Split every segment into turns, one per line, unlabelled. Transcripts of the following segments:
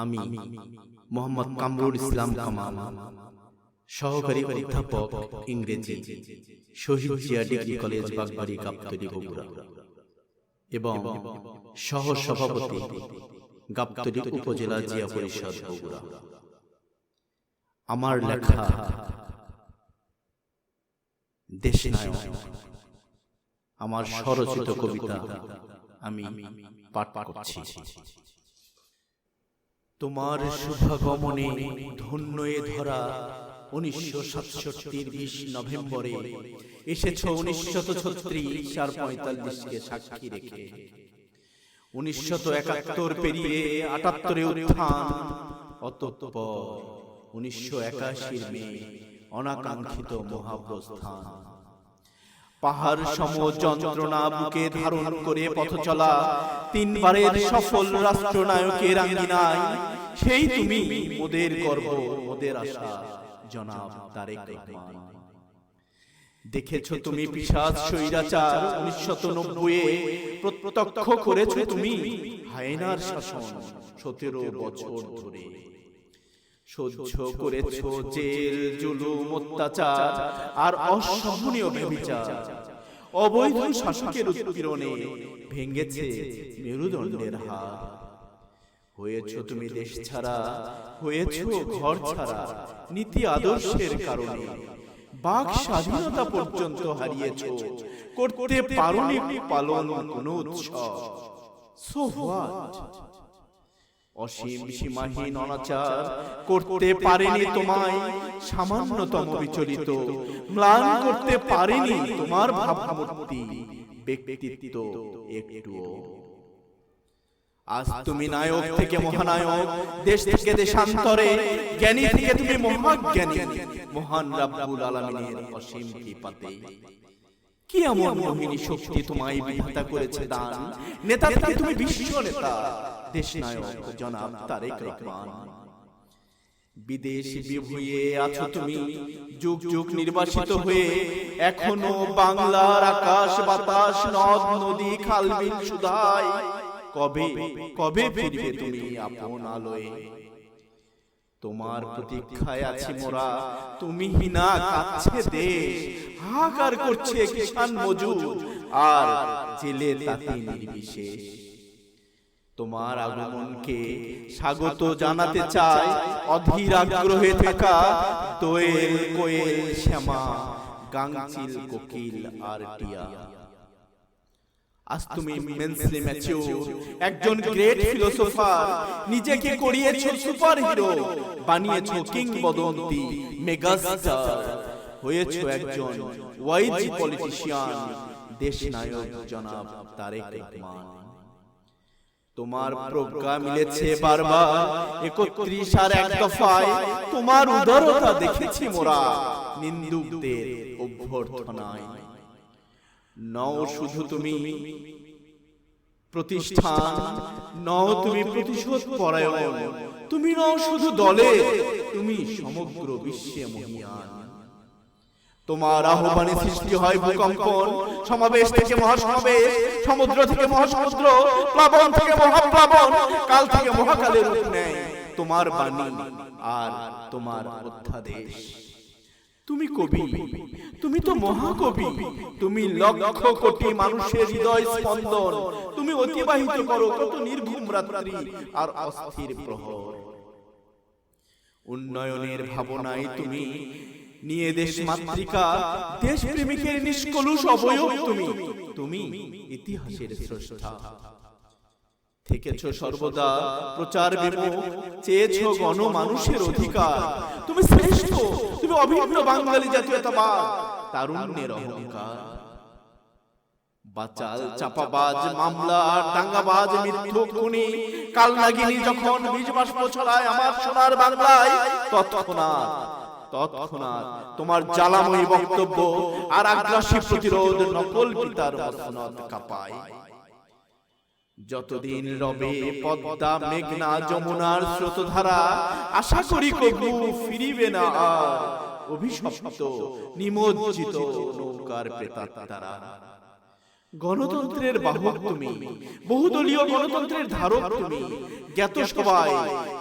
আমি মোহাম্মদ কামরুল ইসলাম কামাল সহকারী অধ্যাপক ইংরেজি শহীদ জিয়া ডিগ্রি কলেজ বাগবাড়ি গাবতলী বগুড়া। এবং সহ সভাপতি গাবতলী উপজেলা জিয়া পরিষদ বগুড়া। আমার লেখা দেশ আমার স্বরচিত কবিতা আমি পাঠ করছি। তোমার শুভাগমনে ধন্য এ ধরা উনিশশো সাতষট্টির বিশ নভেম্বরে। এসেছ উনিশশত ছত্রিশ আর পঁয়তাল্লিশকে সাক্ষী রেখে। উনিশশত একাত্তর পেরিয়ে আটাত্তরে উত্থান। অতঃপর উনিশশো একাশির মে অনাকাঙ্ক্ষিত মহাপ্রস্থান। পাহাড় সম যন্ত্রণা বুকে ধারণ করে পথ চলা। তিনবারের সফল রাষ্ট্রনায়কের আঙ্গিনায়। সেই তুমি মোদের গর্ব মোদের আশা। জনাব তারেক রহমান। দেখেছ তুমি পিসাজ স্বৈরাচার। উনিশশত নব্বই প্রত্যক্ষ করেছ তুমি হায়নার শাসন। সতেরো বছর ধরে। সহ্য করেছ জেল জুলুম অত্যাচার আর অসহনীয় ব্যভিচার। অবৈধ শাসকের উৎপীড়নে ভেঙেছে মেরুদণ্ডের হাত হয়েছ তুমি দেশ ছাড়া। হয়েছ ঘর ছাড়া। নীতি আদর্শের কারণে। বাক স্বাধীনতা পর্যন্ত হারিয়েছ। করতে পারোনি পালন কোন উৎসব সো হোয়াট অসীম সীমাহীন অনাচার করতে পারেনি তোমায় সামান্যতম বিচলিত। ম্লান করতে পারেনি তোমার ভাবমূর্তি ব্যক্তিত্ব একটুও। আজ তুমি নায়ক থেকে মহানায়ক দেশ থেকে দেশান্তরে জ্ঞানী থেকে তুমি মহাজ্ঞানী। মহান রাব্বুল আলামিনের অসীম কৃপাতে। কি এমন মোহিনী শক্তি তোমায় বিধাতা করেছে দান? নেতা থেকে তুমি বিশ্ব নেতা। দেশ নায়ক জনাব তারেক রহমান। বিদেশ বিভুয়ে আছো তুমি। যুগ যুগ নির্বাসিত হয়ে এখনও বাংলার আকাশ বাতাস নদ নদী খাল বিল সুধায় কবে কবে ফিরবে তুমি আপন আলোয়? তোমার প্রতীক্ষায় আছি মোরা। তুমি হিনা কাচ্ছে দেশ। হাহাকার করছে কিষান মজুর আর জেলে তাতে নির্বিশেষ। তোমার আগমনকে স্বাগত জানাতে চাই। অধীর আগ্রহে থাকা দোয়েল কোয়েল শ্যামা গাংচিল কোকিল আর টিয়া। আজ তুমি ইমেন্সলি একজন গ্রেট ফিলোসোফার নিজেকে করিয়েছো সুপার হিরো বানিয়েছো কিংবদন্তি মেগাস্টার হয়েছো একজন ওয়াইজ পলিটিশিয়ান দেশ নায়ক জনাব তারেক রহমান। তোমার প্রজ্ঞা মিলেছে বারবার। একত্রিশ আর এক দফায় তোমার উদারতা দেখেছি মোরা। নিন্দুকদের অভ্যর্থনায়। নও শুধু তুমি প্রতিষ্ঠান। নও তুমি প্রতিশোধ পরায়ণ। তুমি নও শুধু দলে। তুমি সমগ্র বিশ্বে মহিয়ান। তোমার আহ্বানে সৃষ্টি হয় ভূকম্পন, সমাবেশ থেকে মহাসমাবেশ, সমুদ্র থেকে মহাসমুদ্র, প্লাবন থেকে মহাপ্লাবন, কাল থেকে মহাকালের রূপ নেয় তোমার বাণী আর তোমার অধ্যাদেশ। তুমি কবি, তুমি তো মহাকবি, তুমি লক্ষ কোটি মানুষের হৃদয় স্পন্দন, তুমি অতিবাহিত করো কত নির্ঘুম রাত্রি আর অস্থির প্রহর। উন্নয়নের ভাবনায় তুমি নিয়ে দেশ মাতৃকা দেশ প্রেমিকের নিষ্কলুষ অবয়ব তুমি। তুমি। ইতিহাসের স্রষ্টা। থেকেছ সর্বদা প্রচার বিমুখ চেয়েছ গণ মানুষের অধিকার। তুমি শ্রেষ্ঠ। তুমি অভিন্ন বাঙালি জাতীয়তাবাদ। তারুণ্যের অহংকার। বাচাল চাপাবাজ মামলা দাঙ্গাবাজ মিথ্যুক খুনি। কালনাগিনী যখন বীজ বাষ্প ছড়ায় আমার সোনার বাংলায় তৎক্ষণাৎ তৎক্ষণাৎ তোমার জ্বালাময়ী বক্তব্য আর আগ্রাসী প্রতিরোধ নকল কাঁপায়। যতদিন রবে পদ্মা, মেঘনা, যমুনার স্রোতধারা, আশা করি কবু ফিরিবে না অভিশপ্ত, নিমজ্জিত নৌকার প্রেতাত্মারা। গণতন্ত্রের বাহক তুমি। বহুদলীয় গণতন্ত্রের ধারক তুমি। জ্ঞাত সবাই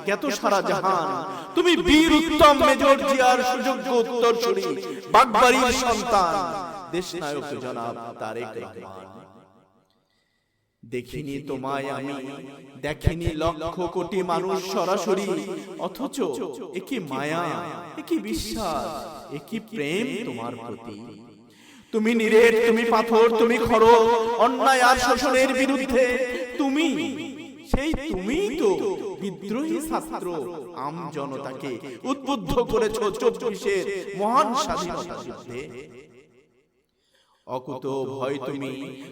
জ্ঞাত সারা জাহান। তুমি বীর উত্তম মেজর জিয়ার সুযোগ্য উত্তরসূরি বাগবাড়ির সন্তান। দেশ নায়ক জনাব তারেক রহমান। দেখিনি তোমায় আমি দেখিনি লক্ষ কোটি মানুষ সরাসরি। অথচ একই মায়া একই বিশ্বাস একই প্রেম তোমার প্রতি। তুমি নিরেট, তুমি পাথর, তুমি খড়গ, অন্যায় আর শোষণের বিরুদ্ধে। তুমি, সেই তুমি তো বিদ্রোহী ছাত্র। আম জনতাকে উদ্বুদ্ধ করেছ চব্বিশের মহান স্বাধীনতা যুদ্ধে অকুত ভয় তুমি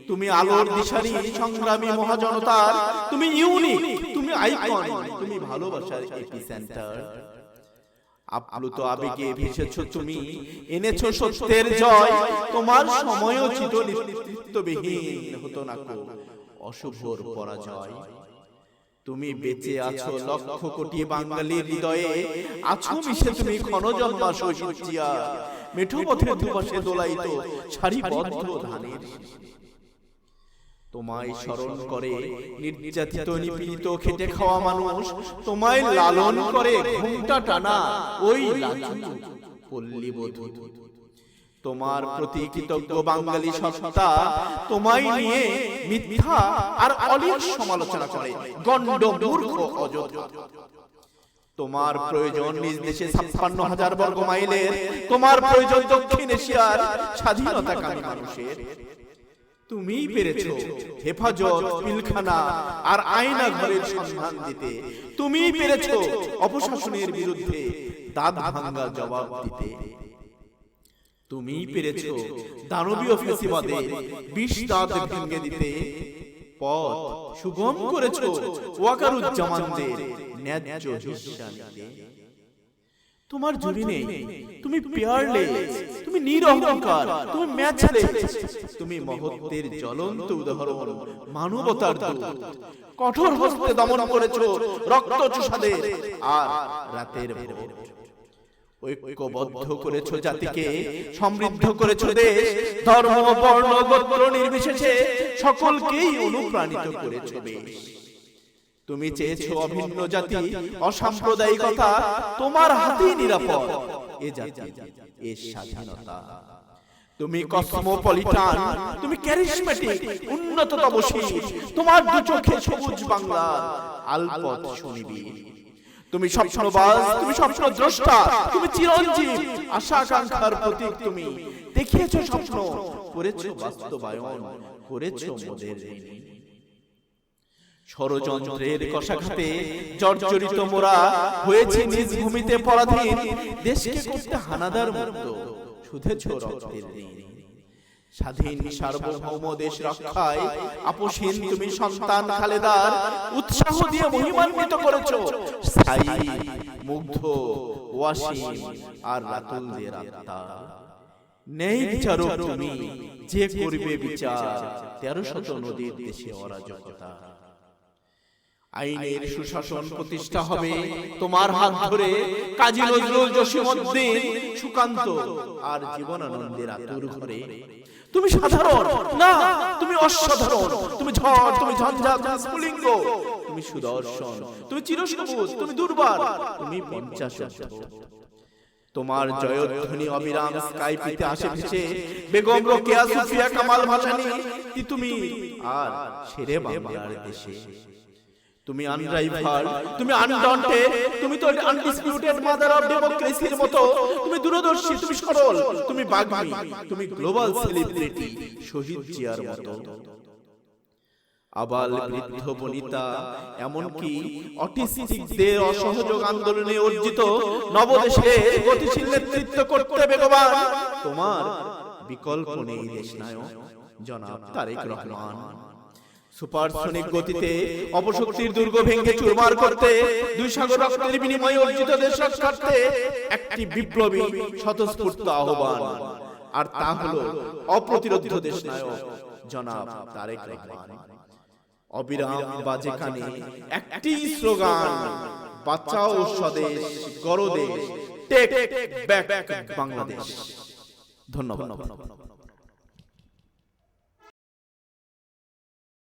তুমি আলোর দিশারি, সংগ্রামী মহাজনতার। তুমি ইউনিক, তুমি আইকন, তুমি ভালোবাসার এপিসেন্টার। আপ্লুত আবেগে ভেসেছ তুমি এনেছো সত্যের জয়। তোমার সময়োচিত নেতৃত্ববিহীন। হতো না অশুভর পরাজয়। তুমি বেঁচে আছো লক্ষ কোটি বাঙালির হৃদয়ে। আছো মিশে তুমি ক্ষণজন্মা শৈশিয়া মেঠো পথের দুপাশে দোলাইত সারিবদ্ধ ধানের। তোমায় স্মরণ করে নির্যাতিত নিপীড়িত খেটে খাওয়া মানুষ তোমায় লালন করে ঘুমটা টানা ওই পল্লীবধূ তোমার প্রতি কৃতজ্ঞ বাঙালি সত্তা তোমায় নিয়ে মিথ্যা আর অলিক সমালোচনা করে গণ্ড মূর্খ অযোধ্যা তোমার প্রয়োজন নিজ দেশে ছাপ্পান্ন হাজার বর্গ মাইলের তোমার প্রয়োজন দক্ষিণ এশিয়ার স্বাধীনতাকামী মানুষের। তুমি পেরেছ। হেফাজত পিলখানা আর আয়না ঘরের সন্ধান দিতে। তুমি পেরেছ অপশাসনের বিরুদ্ধে দাঁত ভাঙ্গা জবাব দিতে। তুমি পেরেছ দানবীয় ফেসিবাদে বিষ দাঁত ভেঙে দিতে পথ সুগম করেছ। ওয়াকারুজ্জামানদের ন্যায্য নিতে তোমার জুড়ি নেই তুমি পেয়ারলেস তুমি নিরহংকার, তুমি ম্যাচলেস, তুমি মহত্বের জ্বলন্ত উদাহরণ, মানবতার দূত। কঠোর হস্তে দমন করেছ রক্ত চুষাদের আর রাতের ঐক্যবদ্ধ করেছ জাতিকে, সমৃদ্ধ করেছ দেশ, ধর্ম, বর্ণ, গোত্র নির্বিশেষে সকলকেই অনুপ্রাণিত করেছ বেশ। তুমি চেয়েছো অভিন্ন জাতি, অসাম্প্রদায়িকতা, তোমার হাতেই নিরাপদ। এ তুমি কসমোপলিটান, তুমি উন্নততম শীষ তোমার দু চোখে সবুজ বাংলা আলপথ শুনিবি তুমি স্বপ্নবাজ, তুমি স্বপ্ন দ্রষ্টা তুমি চিরঞ্জীব আশা আকাঙ্ক্ষার প্রতীক তুমি। দেখিয়েছো স্বপ্ন, করেছ বাস্তবায়ন, করেছ মোদের ষড়যন্ত্রের কষাঘাতে জর্জরিত মোরা হয়েছে নিজ ভূমিতে পরাধীন। দেশকে করতে হানাদার মুক্ত শুধেছ রক্তের স্বাধীন সার্বভৌম দেশ রক্ষায় আপোষহীন তুমি সন্তান খালেদার উৎসাহ দিয়ে মহিমান্বিত করেছ। স্থায়ী মুগ্ধ ওয়াসিম আর রাতুলদের আত্মা নেই বিচারক তুমি যে করবে বিচার। তেরো শত নদীর দেশে অরাজকতা। আইনের সুশাসন প্রতিষ্ঠা হবে। তোমার হাত ধরে কাজী নজরুল জসীমউদ্দিন সুকান্ত আর জীবনানন্দের আতুর ঘরে। তুমি সাধারণ। না তুমি অসাধারণ। তুমি ঝড় তুমি ঝঞ্ঝা তুমি স্ফুলিঙ্গ। তুমি সুদর্শন। তুমি চিরসবুজ তুমি দুর্বার। তুমি পঞ্চাশ তোমার জয়ধ্বনি অবিরাম স্কাইপিতে আসে ভেসে বেগম রোকেয়া সুফিয়া কামাল ভাসানি তুমি আর শেরে বাংলার দেশে। তুমি আনরাইভাল তুমি আনডন্টেড তুমি তো আনডিসপিউটেড মাদার অফ ডেমোক্রেসির মতো। তুমি দূরদর্শী তুমি সরল তুমি বাগ্মী তুমি গ্লোবাল সেলিব্রিটি শহীদ জিয়ার মতো। আবাল বৃদ্ধ বনিতা এমনকি অটিস্টিকদের অসহযোগ আন্দোলনে অর্জিত নবদেশে গতিশীল নেতৃত্ব করতে বেগবান। তোমার বিকল্প নেই দেশ নায়ক জনাব তারেক রহমান। সুপারসনিক গতিতে অপশক্তির দুর্গ ভেঙে চুরমার করতে দুই সাগর রক্তের বিনিময়ে অর্জিত দেশ রক্ষার্থে একটি বিপ্লবী স্বতঃস্ফূর্ত আহ্বান। আর তা হলো অপ্রতিরোধ দেশ নায়ক জনাব তারেক রহমান। অবিরাম বাজে কানে একটি স্লোগান বাঁচাও স্বদেশ গড় দেশ টেক ব্যাক বাংলাদেশ। ধন্যবাদ।